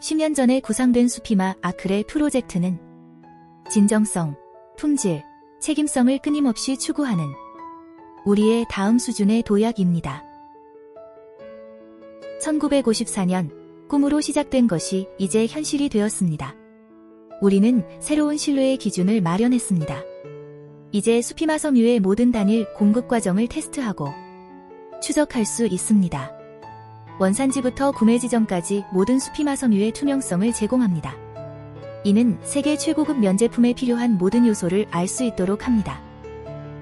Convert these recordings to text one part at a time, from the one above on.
10년 전에 구상된 수피마 아크레 프로젝트는 진정성, 품질, 책임성을 끊임없이 추구하는 우리의 다음 수준의 도약입니다. 1954년 꿈으로 시작된 것이 이제 현실이 되었습니다. 우리는 새로운 신뢰의 기준을 마련했습니다. 이제 수피마 섬유의 모든 단일 공급 과정을 테스트하고 추적할 수 있습니다. 원산지부터 구매 지점까지 모든 수피마 섬유의 투명성을 제공합니다. 이는 세계 최고급 면제품에 필요한 모든 요소를 알 수 있도록 합니다.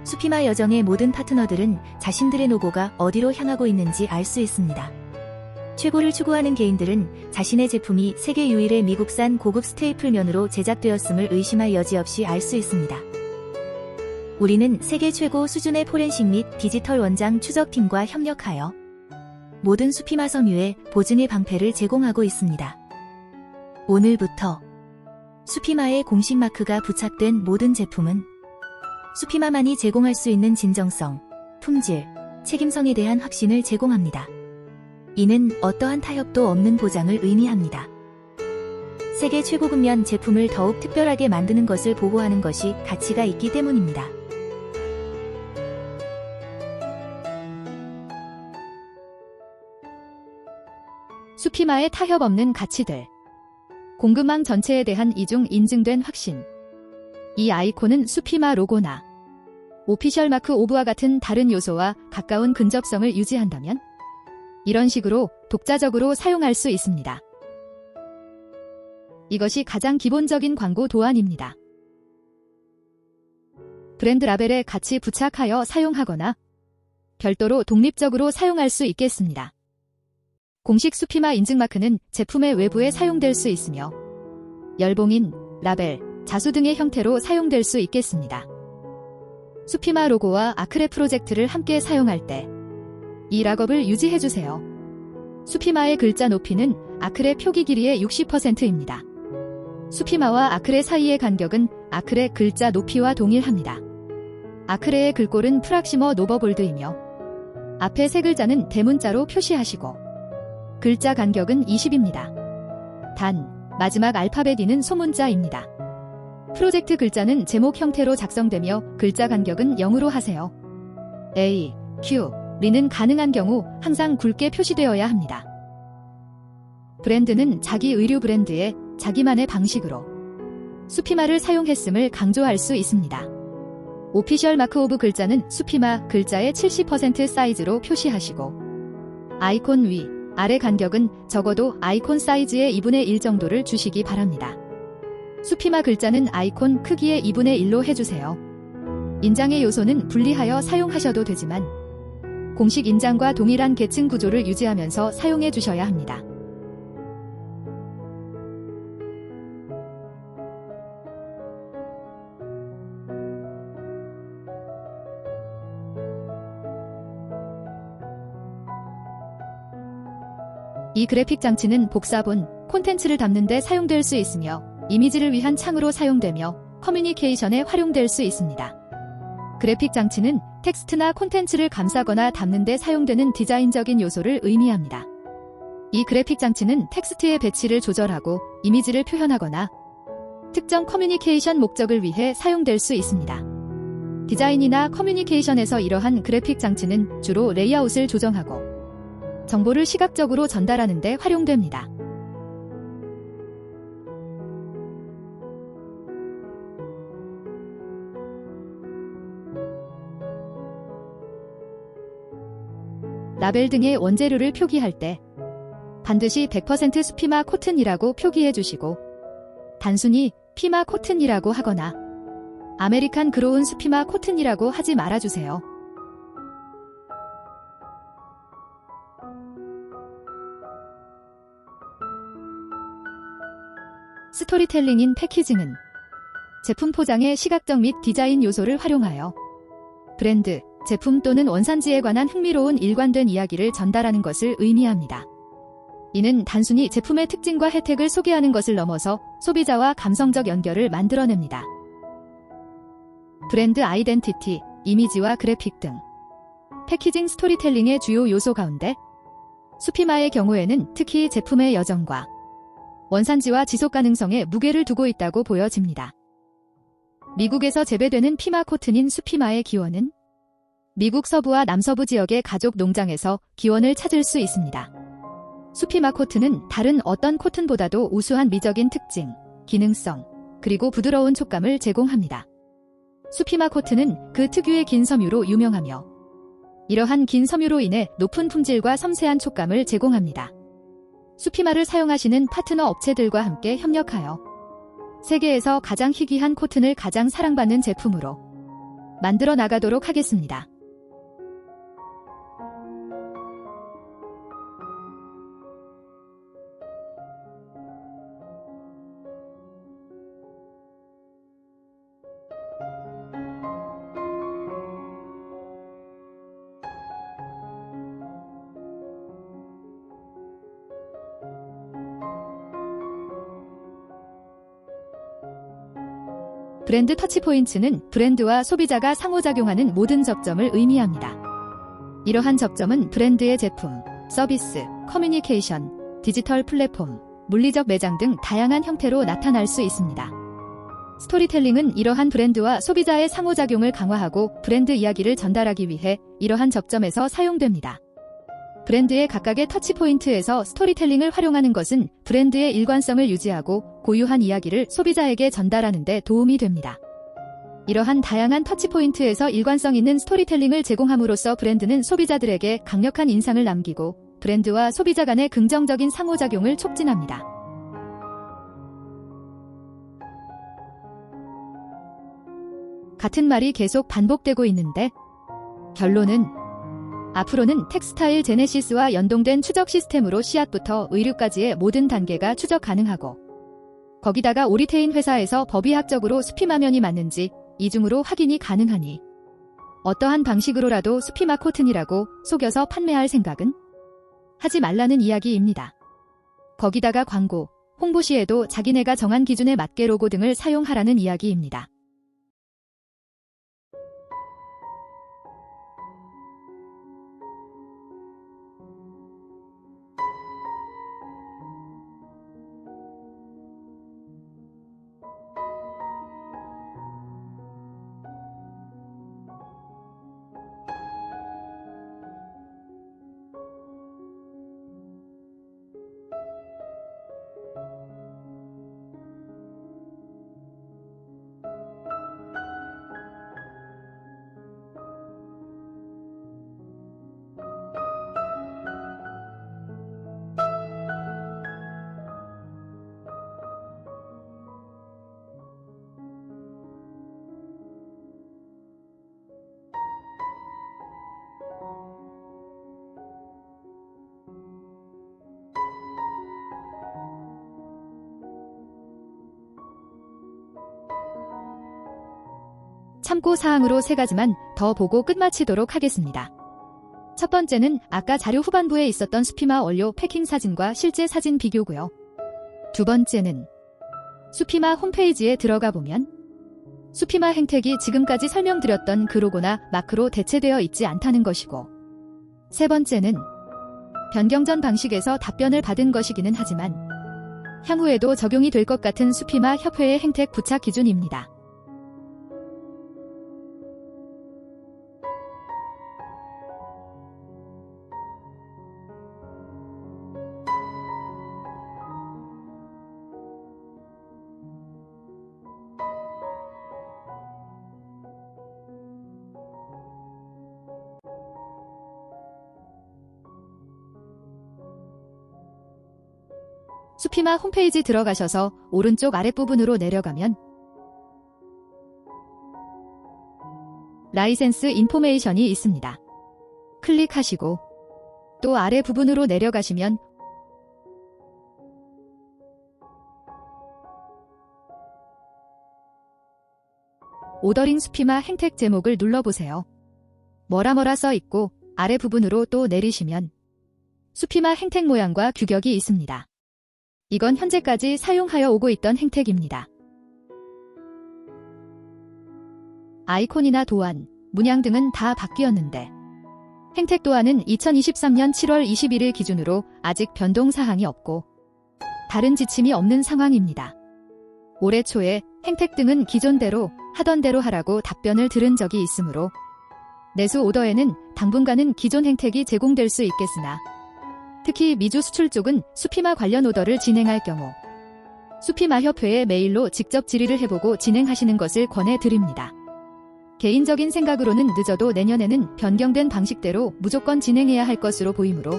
수피마 여정의 모든 파트너들은 자신들의 노고가 어디로 향하고 있는지 알 수 있습니다. 최고를 추구하는 개인들은 자신의 제품이 세계 유일의 미국산 고급 스테이플 면으로 제작되었음을 의심할 여지 없이 알 수 있습니다. 우리는 세계 최고 수준의 포렌식 및 디지털 원장 추적팀과 협력하여 모든 수피마 섬유의 보증의 방패를 제공하고 있습니다. 오늘부터 수피마의 공식 마크가 부착된 모든 제품은 수피마만이 제공할 수 있는 진정성, 품질, 책임성에 대한 확신을 제공합니다. 이는 어떠한 타협도 없는 보장을 의미합니다. 세계 최고급 면 제품을 더욱 특별하게 만드는 것을 보호하는 것이 가치가 있기 때문입니다. 수피마의 타협 없는 가치들. 공급망 전체에 대한 이중 인증된 확신. 이 아이콘은 수피마 로고나 오피셜 마크 오브와 같은 다른 요소와 가까운 근접성을 유지한다면 이런 식으로 독자적으로 사용할 수 있습니다. 이것이 가장 기본적인 광고 도안입니다. 브랜드 라벨에 같이 부착하여 사용하거나 별도로 독립적으로 사용할 수 있겠습니다. 공식 수피마 인증마크는 제품의 외부에 사용될 수 있으며 열봉인, 라벨, 자수 등의 형태로 사용될 수 있겠습니다. 수피마 로고와 아크레 프로젝트를 함께 사용할 때 이 락업을 유지해주세요. 수피마의 글자 높이는 아크레 표기 길이의 60%입니다. 수피마와 아크레 사이의 간격은 아크레 글자 높이와 동일합니다. 아크레의 글꼴은 프락시머 노버볼드이며 앞에 세 글자는 대문자로 표시하시고 글자 간격은 20입니다. 단, 마지막 알파벳 E는 소문자입니다. 프로젝트 글자는 제목 형태로 작성되며 글자 간격은 0으로 하세요. A, Q, 리는 가능한 경우 항상 굵게 표시되어야 합니다. 브랜드는 자기 의류 브랜드의 자기만의 방식으로 수피마를 사용했음을 강조할 수 있습니다. 오피셜 마크 오브 글자는 수피마 글자의 70% 사이즈로 표시하시고 아이콘 위, 아래 간격은 적어도 아이콘 사이즈의 2분의 1 정도를 주시기 바랍니다. 수피마 글자는 아이콘 크기의 2분의 1로 해주세요. 인장의 요소는 분리하여 사용하셔도 되지만 공식 인장과 동일한 계층 구조를 유지하면서 사용해 주셔야 합니다. 이 그래픽 장치는 복사본, 콘텐츠를 담는 데 사용될 수 있으며 이미지를 위한 창으로 사용되며 커뮤니케이션에 활용될 수 있습니다. 그래픽 장치는 텍스트나 콘텐츠를 감싸거나 담는 데 사용되는 디자인적인 요소를 의미합니다. 이 그래픽 장치는 텍스트의 배치를 조절하고 이미지를 표현하거나 특정 커뮤니케이션 목적을 위해 사용될 수 있습니다. 디자인이나 커뮤니케이션에서 이러한 그래픽 장치는 주로 레이아웃을 조정하고 정보를 시각적으로 전달하는 데 활용됩니다. 라벨 등의 원재료를 표기할 때 반드시 100% 수피마 코튼이라고 표기해 주시고 단순히 피마 코튼이라고 하거나 아메리칸 그로운 수피마 코튼이라고 하지 말아주세요. 스토리텔링인 패키징은 제품 포장의 시각적 및 디자인 요소를 활용하여 브랜드, 제품 또는 원산지에 관한 흥미로운 일관된 이야기를 전달하는 것을 의미합니다. 이는 단순히 제품의 특징과 혜택을 소개하는 것을 넘어서 소비자와 감성적 연결을 만들어냅니다. 브랜드 아이덴티티, 이미지와 그래픽 등 패키징 스토리텔링의 주요 요소 가운데 수피마의 경우에는 특히 제품의 여정과 원산지와 지속 가능성에 무게를 두고 있다고 보여집니다. 미국에서 재배되는 피마 코튼인 수피마의 기원은 미국 서부와 남서부 지역의 가족 농장에서 기원을 찾을 수 있습니다. 수피마 코튼은 다른 어떤 코튼보다도 우수한 미적인 특징, 기능성, 그리고 부드러운 촉감을 제공합니다. 수피마 코튼은 그 특유의 긴 섬유로 유명하며 이러한 긴 섬유로 인해 높은 품질과 섬세한 촉감을 제공합니다. 수피마를 사용하시는 파트너 업체들과 함께 협력하여 세계에서 가장 희귀한 코튼을 가장 사랑받는 제품으로 만들어 나가도록 하겠습니다. 브랜드 터치포인트는 브랜드와 소비자가 상호작용하는 모든 접점을 의미합니다. 이러한 접점은 브랜드의 제품, 서비스, 커뮤니케이션, 디지털 플랫폼, 물리적 매장 등 다양한 형태로 나타날 수 있습니다. 스토리텔링은 이러한 브랜드와 소비자의 상호작용을 강화하고 브랜드 이야기를 전달하기 위해 이러한 접점에서 사용됩니다. 브랜드의 각각의 터치 포인트에서 스토리텔링을 활용하는 것은 브랜드의 일관성을 유지하고 고유한 이야기를 소비자에게 전달하는 데 도움이 됩니다. 이러한 다양한 터치 포인트에서 일관성 있는 스토리텔링을 제공함으로써 브랜드는 소비자들에게 강력한 인상을 남기고 브랜드와 소비자 간의 긍정적인 상호작용을 촉진합니다. 같은 말이 계속 반복되고 있는데 결론은 앞으로는 텍스타일 제네시스와 연동된 추적 시스템으로 씨앗부터 의류까지의 모든 단계가 추적 가능하고 거기다가 오리테인 회사에서 법의학적으로 수피마면이 맞는지 이중으로 확인이 가능하니 어떠한 방식으로라도 수피마 코튼이라고 속여서 판매할 생각은 하지 말라는 이야기입니다. 거기다가 광고, 홍보 시에도 자기네가 정한 기준에 맞게 로고 등을 사용하라는 이야기입니다. 참고 사항으로 세 가지만 더 보고 끝마치도록 하겠습니다. 첫 번째는 아까 자료 후반부에 있었던 수피마 원료 패킹 사진과 실제 사진 비교고요. 두 번째는 수피마 홈페이지에 들어가 보면 수피마 행택이 지금까지 설명드렸던 그 로고나 마크로 대체되어 있지 않다는 것이고 세 번째는 변경 전 방식에서 답변을 받은 것이기는 하지만 향후에도 적용이 될 것 같은 수피마 협회의 행택 부착 기준입니다. 수피마 홈페이지 들어가셔서 오른쪽 아랫부분으로 내려가면 라이센스 인포메이션이 있습니다. 클릭하시고 또 아래 부분으로 내려가시면 오더링 수피마 행택 제목을 눌러보세요. 뭐라 뭐라 써 있고 아래 부분으로 또 내리시면 수피마 행택 모양과 규격이 있습니다. 이건 현재까지 사용하여 오고 있던 행택입니다. 아이콘이나 도안, 문양 등은 다 바뀌었는데 행택 도안은 2023년 7월 21일 기준으로 아직 변동 사항이 없고 다른 지침이 없는 상황입니다. 올해 초에 행택 등은 기존대로 하던 대로 하라고 답변을 들은 적이 있으므로 내수 오더에는 당분간은 기존 행택이 제공될 수 있겠으나 특히 미주 수출 쪽은 수피마 관련 오더를 진행할 경우 수피마 협회에 메일로 직접 질의를 해보고 진행하시는 것을 권해드립니다. 개인적인 생각으로는 늦어도 내년에는 변경된 방식대로 무조건 진행해야 할 것으로 보이므로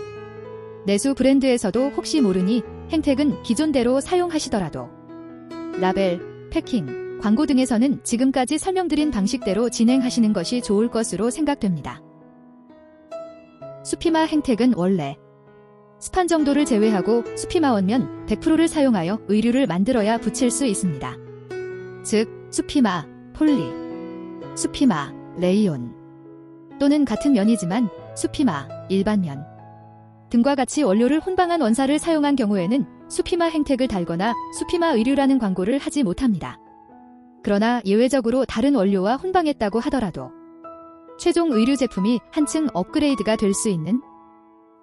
내수 브랜드에서도 혹시 모르니 행택은 기존대로 사용하시더라도 라벨, 패킹, 광고 등에서는 지금까지 설명드린 방식대로 진행하시는 것이 좋을 것으로 생각됩니다. 수피마 행택은 원래 스판 정도를 제외하고 수피마 원면 100%를 사용하여 의류를 만들어야 붙일 수 있습니다. 즉, 수피마, 폴리, 수피마, 레이온 또는 같은 면이지만 수피마, 일반면 등과 같이 원료를 혼방한 원사를 사용한 경우에는 수피마 행택을 달거나 수피마 의류라는 광고를 하지 못합니다. 그러나 예외적으로 다른 원료와 혼방했다고 하더라도 최종 의류 제품이 한층 업그레이드가 될 수 있는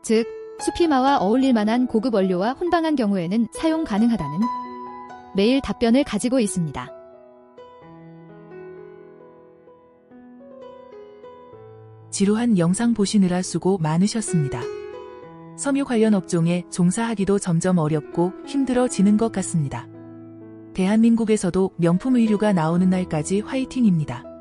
즉 수피마와 어울릴 만한 고급 원료와 혼방한 경우에는 사용 가능하다는 메일 답변을 가지고 있습니다. 지루한 영상 보시느라 수고 많으셨습니다. 섬유 관련 업종에 종사하기도 점점 어렵고 힘들어지는 것 같습니다. 대한민국에서도 명품 의류가 나오는 날까지 화이팅입니다.